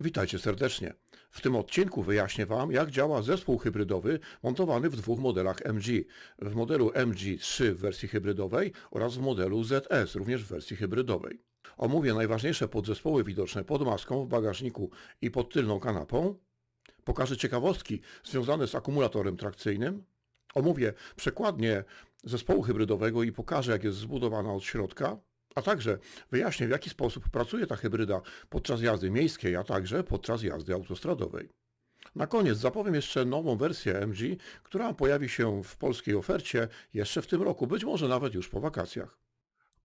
Witajcie serdecznie. W tym odcinku wyjaśnię Wam, jak działa zespół hybrydowy montowany w dwóch modelach MG. W modelu MG3 w wersji hybrydowej oraz w modelu ZS, również w wersji hybrydowej. Omówię najważniejsze podzespoły widoczne pod maską, w bagażniku i pod tylną kanapą. Pokażę ciekawostki związane z akumulatorem trakcyjnym. Omówię przekładnię zespołu hybrydowego i pokażę, jak jest zbudowana od środka. A także wyjaśnię, w jaki sposób pracuje ta hybryda podczas jazdy miejskiej, a także podczas jazdy autostradowej. Na koniec zapowiem jeszcze nową wersję MG, która pojawi się w polskiej ofercie jeszcze w tym roku, być może nawet już po wakacjach.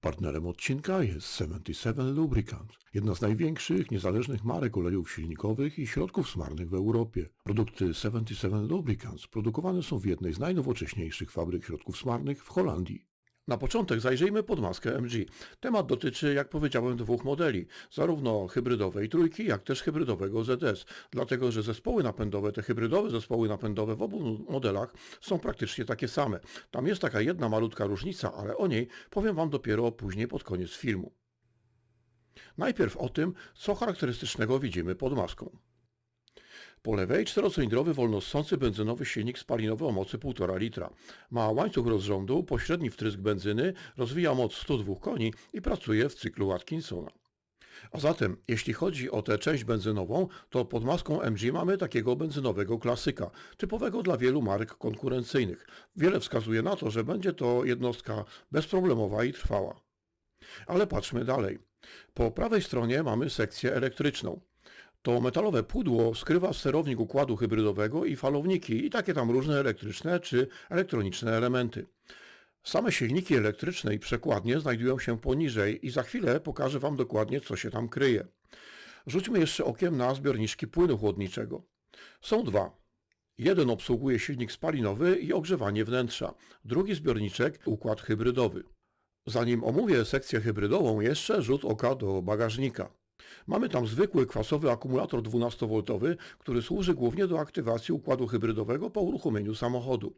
Partnerem odcinka jest 77 Lubricant, jedna z największych niezależnych marek olejów silnikowych i środków smarnych w Europie. Produkty 77 Lubricants produkowane są w jednej z najnowocześniejszych fabryk środków smarnych w Holandii. Na początek zajrzyjmy pod maskę MG. Temat dotyczy, jak powiedziałem, dwóch modeli, zarówno hybrydowej trójki, jak też hybrydowego ZS, dlatego że zespoły napędowe, te hybrydowe zespoły napędowe w obu modelach są praktycznie takie same. Tam jest taka jedna malutka różnica, ale o niej powiem Wam dopiero później pod koniec filmu. Najpierw o tym, co charakterystycznego widzimy pod maską. Po lewej czterocylindrowy wolnossący benzynowy silnik spalinowy o mocy 1,5 litra. Ma łańcuch rozrządu, pośredni wtrysk benzyny, rozwija moc 102 koni i pracuje w cyklu Atkinsona. A zatem, jeśli chodzi o tę część benzynową, to pod maską MG mamy takiego benzynowego klasyka, typowego dla wielu marek konkurencyjnych. Wiele wskazuje na to, że będzie to jednostka bezproblemowa i trwała. Ale patrzmy dalej. Po prawej stronie mamy sekcję elektryczną. To metalowe pudło skrywa sterownik układu hybrydowego i falowniki i takie tam różne elektryczne czy elektroniczne elementy. Same silniki elektryczne i przekładnie znajdują się poniżej i za chwilę pokażę Wam dokładnie co się tam kryje. Rzućmy jeszcze okiem na zbiorniczki płynu chłodniczego. Są dwa. Jeden obsługuje silnik spalinowy i ogrzewanie wnętrza, drugi zbiorniczek układ hybrydowy. Zanim omówię sekcję hybrydową, jeszcze rzut oka do bagażnika. Mamy tam zwykły kwasowy akumulator 12V, który służy głównie do aktywacji układu hybrydowego po uruchomieniu samochodu.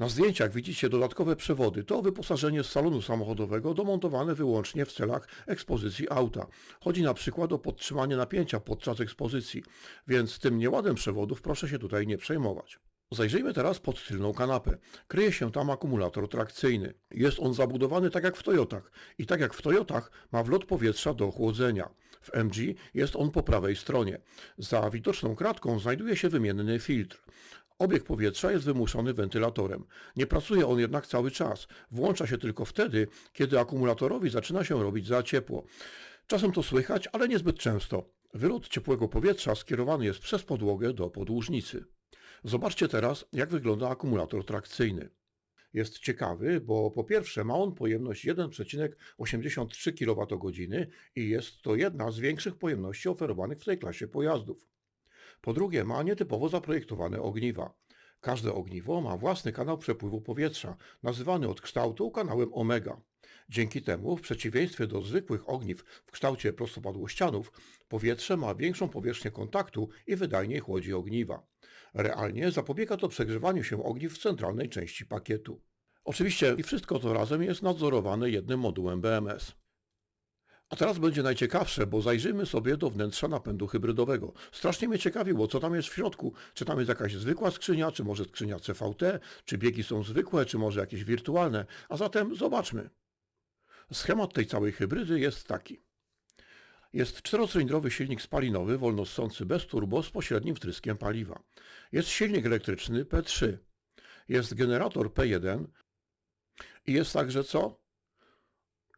Na zdjęciach widzicie dodatkowe przewody. To wyposażenie z salonu samochodowego domontowane wyłącznie w celach ekspozycji auta. Chodzi na przykład o podtrzymanie napięcia podczas ekspozycji, więc tym nieładem przewodów proszę się tutaj nie przejmować. Zajrzyjmy teraz pod tylną kanapę. Kryje się tam akumulator trakcyjny. Jest on zabudowany tak jak w Toyotach i tak jak w Toyotach ma wlot powietrza do chłodzenia. W MG jest on po prawej stronie. Za widoczną kratką znajduje się wymienny filtr. Obieg powietrza jest wymuszony wentylatorem. Nie pracuje on jednak cały czas. Włącza się tylko wtedy, kiedy akumulatorowi zaczyna się robić za ciepło. Czasem to słychać, ale niezbyt często. Wylot ciepłego powietrza skierowany jest przez podłogę do podłużnicy. Zobaczcie teraz, jak wygląda akumulator trakcyjny. Jest ciekawy, bo po pierwsze ma on pojemność 1,83 kWh i jest to jedna z większych pojemności oferowanych w tej klasie pojazdów. Po drugie ma nietypowo zaprojektowane ogniwa. Każde ogniwo ma własny kanał przepływu powietrza, nazywany od kształtu kanałem omega. Dzięki temu, w przeciwieństwie do zwykłych ogniw w kształcie prostopadłościanów, powietrze ma większą powierzchnię kontaktu i wydajniej chłodzi ogniwa. Realnie zapobiega to przegrzewaniu się ogniw w centralnej części pakietu. Oczywiście i wszystko to razem jest nadzorowane jednym modułem BMS. A teraz będzie najciekawsze, bo zajrzymy sobie do wnętrza napędu hybrydowego. Strasznie mnie ciekawiło, co tam jest w środku. Czy tam jest jakaś zwykła skrzynia, czy może skrzynia CVT, czy biegi są zwykłe, czy może jakieś wirtualne. A zatem zobaczmy. Schemat tej całej hybrydy jest taki. Jest czterocylindrowy silnik spalinowy wolnossący bez turbo z pośrednim wtryskiem paliwa. Jest silnik elektryczny P3. Jest generator P1 i jest także co?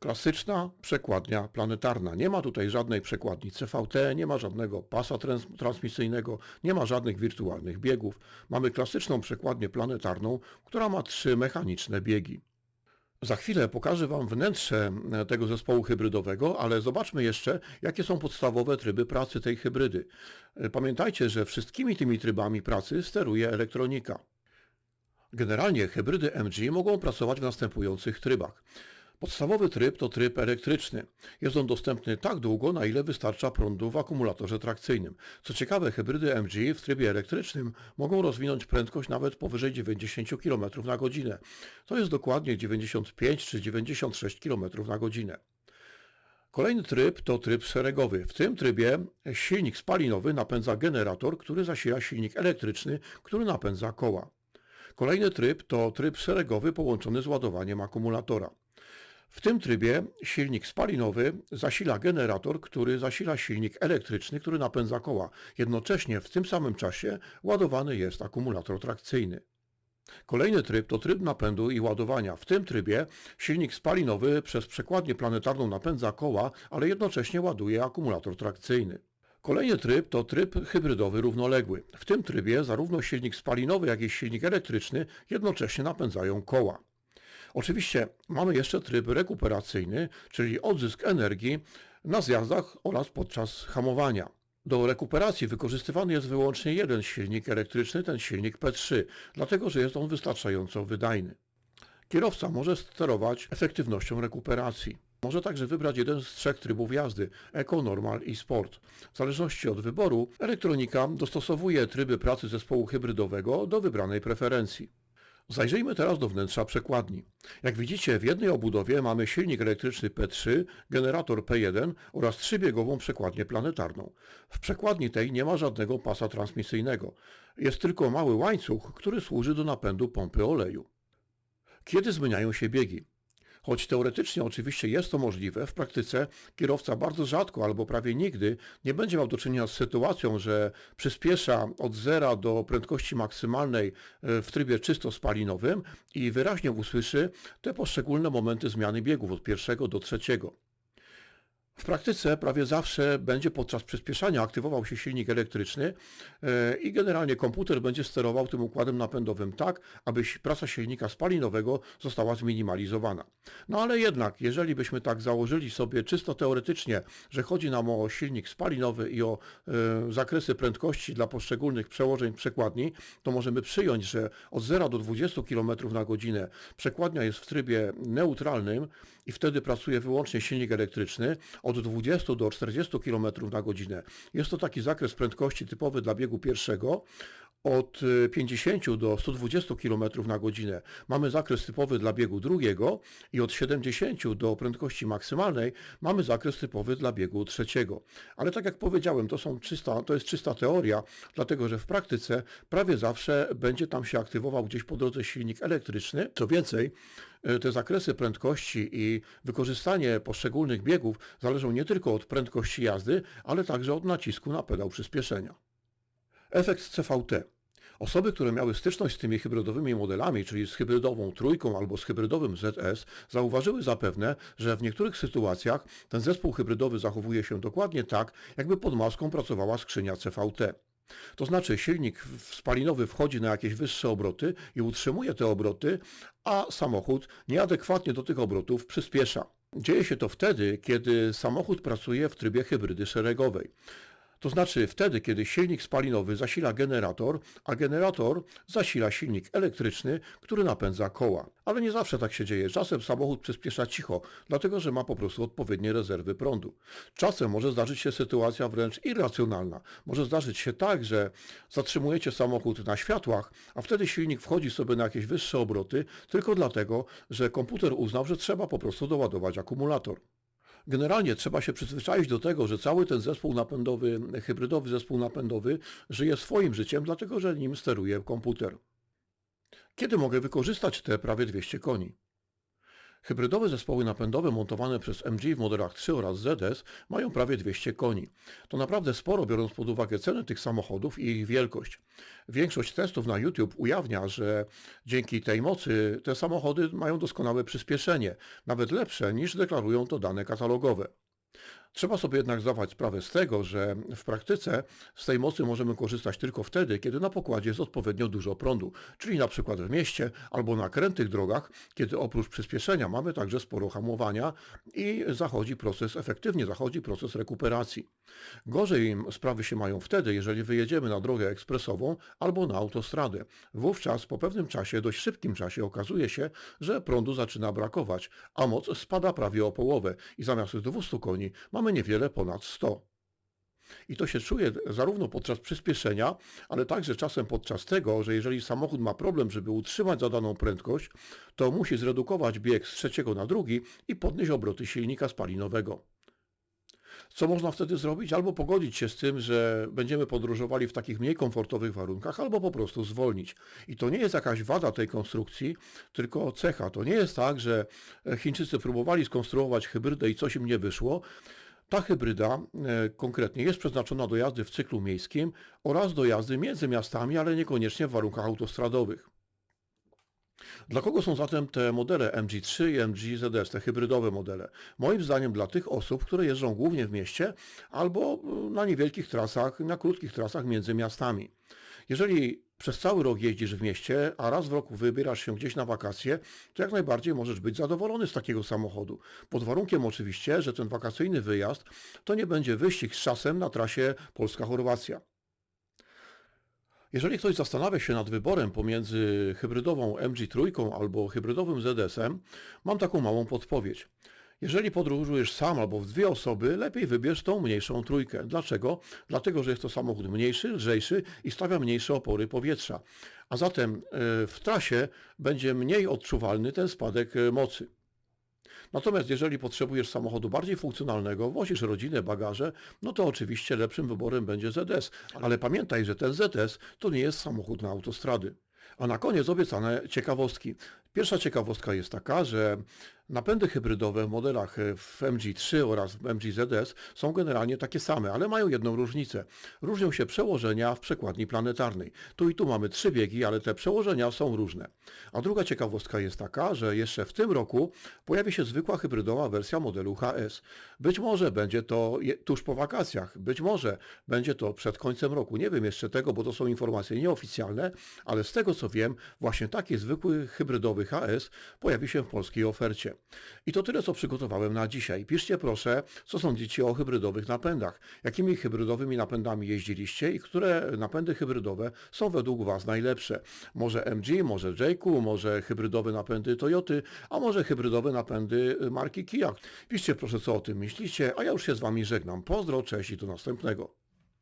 Klasyczna przekładnia planetarna. Nie ma tutaj żadnej przekładni CVT, nie ma żadnego pasa trans transmisyjnego, nie ma żadnych wirtualnych biegów. Mamy klasyczną przekładnię planetarną, która ma trzy mechaniczne biegi. Za chwilę pokażę Wam wnętrze e, tego zespołu hybrydowego, ale zobaczmy jeszcze, jakie są podstawowe tryby pracy tej hybrydy. E, pamiętajcie, że wszystkimi tymi trybami pracy steruje elektronika. Generalnie hybrydy MG mogą pracować w następujących trybach. Podstawowy tryb to tryb elektryczny. Jest on dostępny tak długo, na ile wystarcza prądu w akumulatorze trakcyjnym. Co ciekawe, hybrydy MG w trybie elektrycznym mogą rozwinąć prędkość nawet powyżej 90 km na godzinę. To jest dokładnie 95 czy 96 km na godzinę. Kolejny tryb to tryb szeregowy. W tym trybie silnik spalinowy napędza generator, który zasila silnik elektryczny, który napędza koła. Kolejny tryb to tryb szeregowy połączony z ładowaniem akumulatora. W tym trybie silnik spalinowy zasila generator, który zasila silnik elektryczny, który napędza koła. Jednocześnie w tym samym czasie ładowany jest akumulator trakcyjny. Kolejny tryb to tryb napędu i ładowania. W tym trybie silnik spalinowy przez przekładnię planetarną napędza koła, ale jednocześnie ładuje akumulator trakcyjny. Kolejny tryb to tryb hybrydowy równoległy. W tym trybie zarówno silnik spalinowy, jak i silnik elektryczny jednocześnie napędzają koła. Oczywiście mamy jeszcze tryb rekuperacyjny, czyli odzysk energii na zjazdach oraz podczas hamowania. Do rekuperacji wykorzystywany jest wyłącznie jeden silnik elektryczny, ten silnik P3, dlatego że jest on wystarczająco wydajny. Kierowca może sterować efektywnością rekuperacji. Może także wybrać jeden z trzech trybów jazdy Eco, Normal i Sport. W zależności od wyboru elektronika dostosowuje tryby pracy zespołu hybrydowego do wybranej preferencji. Zajrzyjmy teraz do wnętrza przekładni. Jak widzicie, w jednej obudowie mamy silnik elektryczny P3, generator P1 oraz trzybiegową przekładnię planetarną. W przekładni tej nie ma żadnego pasa transmisyjnego. Jest tylko mały łańcuch, który służy do napędu pompy oleju. Kiedy zmieniają się biegi? Choć teoretycznie oczywiście jest to możliwe, w praktyce kierowca bardzo rzadko albo prawie nigdy nie będzie miał do czynienia z sytuacją, że przyspiesza od zera do prędkości maksymalnej e, w trybie czysto spalinowym i wyraźnie usłyszy te poszczególne momenty zmiany biegów od pierwszego do trzeciego. W praktyce prawie zawsze będzie podczas przyspieszania aktywował się silnik elektryczny e, i generalnie komputer będzie sterował tym układem napędowym tak, aby praca silnika spalinowego została zminimalizowana. No ale jednak, jeżeli byśmy tak założyli sobie czysto teoretycznie, że chodzi nam o silnik spalinowy i o e, zakresy prędkości dla poszczególnych przełożeń przekładni, to możemy przyjąć, że od 0 do 20 km na godzinę przekładnia jest w trybie neutralnym i wtedy pracuje wyłącznie silnik elektryczny, od 20 do 40 km na godzinę. Jest to taki zakres prędkości typowy dla biegu pierwszego. Od 50 do 120 km na godzinę mamy zakres typowy dla biegu drugiego i od 70 do prędkości maksymalnej mamy zakres typowy dla biegu trzeciego. Ale tak jak powiedziałem, to, są czysta, to jest czysta teoria, dlatego że w praktyce prawie zawsze będzie tam się aktywował gdzieś po drodze silnik elektryczny. Co więcej, E, te zakresy prędkości i wykorzystanie poszczególnych biegów zależą nie tylko od prędkości jazdy, ale także od nacisku na pedał przyspieszenia. Efekt CVT. Osoby, które miały styczność z tymi hybrydowymi modelami, czyli z hybrydową trójką albo z hybrydowym ZS, zauważyły zapewne, że w niektórych sytuacjach ten zespół hybrydowy zachowuje się dokładnie tak, jakby pod maską pracowała skrzynia CVT. To znaczy silnik spalinowy wchodzi na jakieś wyższe obroty i utrzymuje te obroty, a samochód nieadekwatnie do tych obrotów przyspiesza. Dzieje się to wtedy, kiedy samochód pracuje w trybie hybrydy szeregowej. To znaczy wtedy, kiedy silnik spalinowy zasila generator, a generator zasila silnik elektryczny, który napędza koła. Ale nie zawsze tak się dzieje. Czasem samochód przyspiesza cicho, dlatego że ma po prostu odpowiednie rezerwy prądu. Czasem może zdarzyć się sytuacja wręcz irracjonalna. Może zdarzyć się tak, że zatrzymujecie samochód na światłach, a wtedy silnik wchodzi sobie na jakieś wyższe obroty tylko dlatego, że komputer uznał, że trzeba po prostu doładować akumulator. Generalnie trzeba się przyzwyczaić do tego, że cały ten zespół napędowy, hybrydowy zespół napędowy żyje swoim życiem, dlatego że nim steruje komputer. Kiedy mogę wykorzystać te prawie 200 koni? Hybrydowe zespoły napędowe montowane przez MG w modelach 3 oraz ZS mają prawie 200 koni. To naprawdę sporo biorąc pod uwagę ceny tych samochodów i ich wielkość. Większość testów na YouTube ujawnia, że dzięki tej mocy te samochody mają doskonałe przyspieszenie, nawet lepsze niż deklarują to dane katalogowe. Trzeba sobie jednak zdawać sprawę z tego, że w praktyce z tej mocy możemy korzystać tylko wtedy, kiedy na pokładzie jest odpowiednio dużo prądu, czyli na przykład w mieście albo na krętych drogach, kiedy oprócz przyspieszenia mamy także sporo hamowania i zachodzi proces, efektywnie zachodzi proces rekuperacji. Gorzej sprawy się mają wtedy, jeżeli wyjedziemy na drogę ekspresową albo na autostradę. Wówczas po pewnym czasie, dość szybkim czasie okazuje się, że prądu zaczyna brakować, a moc spada prawie o połowę i zamiast 200 koni mamy mamy niewiele ponad 100. I to się czuje zarówno podczas przyspieszenia, ale także czasem podczas tego, że jeżeli samochód ma problem, żeby utrzymać zadaną prędkość, to musi zredukować bieg z trzeciego na drugi i podnieść obroty silnika spalinowego. Co można wtedy zrobić? Albo pogodzić się z tym, że będziemy podróżowali w takich mniej komfortowych warunkach, albo po prostu zwolnić. I to nie jest jakaś wada tej konstrukcji, tylko cecha. To nie jest tak, że Chińczycy próbowali skonstruować hybrydę i coś im nie wyszło. Ta hybryda e, konkretnie jest przeznaczona do jazdy w cyklu miejskim oraz do jazdy między miastami, ale niekoniecznie w warunkach autostradowych. Dla kogo są zatem te modele MG3 i MG ZS, te hybrydowe modele? Moim zdaniem dla tych osób, które jeżdżą głównie w mieście albo y, na niewielkich trasach, na krótkich trasach między miastami. Jeżeli przez cały rok jeździsz w mieście, a raz w roku wybierasz się gdzieś na wakacje, to jak najbardziej możesz być zadowolony z takiego samochodu. Pod warunkiem oczywiście, że ten wakacyjny wyjazd to nie będzie wyścig z czasem na trasie Polska-Chorwacja. Jeżeli ktoś zastanawia się nad wyborem pomiędzy hybrydową MG3 albo hybrydowym ZS-em, mam taką małą podpowiedź. Jeżeli podróżujesz sam albo w dwie osoby, lepiej wybierz tą mniejszą trójkę. Dlaczego? Dlatego, że jest to samochód mniejszy, lżejszy i stawia mniejsze opory powietrza. A zatem e, w trasie będzie mniej odczuwalny ten spadek e, mocy. Natomiast jeżeli potrzebujesz samochodu bardziej funkcjonalnego, wozisz rodzinę, bagaże, no to oczywiście lepszym wyborem będzie ZS. Ale pamiętaj, że ten ZS to nie jest samochód na autostrady. A na koniec obiecane ciekawostki. Pierwsza ciekawostka jest taka, że napędy hybrydowe w modelach w MG3 oraz w MG ZS są generalnie takie same, ale mają jedną różnicę. Różnią się przełożenia w przekładni planetarnej. Tu i tu mamy trzy biegi, ale te przełożenia są różne. A druga ciekawostka jest taka, że jeszcze w tym roku pojawi się zwykła hybrydowa wersja modelu HS. Być może będzie to tuż po wakacjach, być może będzie to przed końcem roku. Nie wiem jeszcze tego, bo to są informacje nieoficjalne, ale z tego co wiem, właśnie taki zwykły hybrydowy HS pojawi się w polskiej ofercie. I to tyle, co przygotowałem na dzisiaj. Piszcie proszę, co sądzicie o hybrydowych napędach. Jakimi hybrydowymi napędami jeździliście i które napędy hybrydowe są według Was najlepsze? Może MG, może Jayku, może hybrydowe napędy Toyoty, a może hybrydowe napędy marki Kia. Piszcie proszę, co o tym myślicie, a ja już się z Wami żegnam. Pozdro, cześć i do następnego.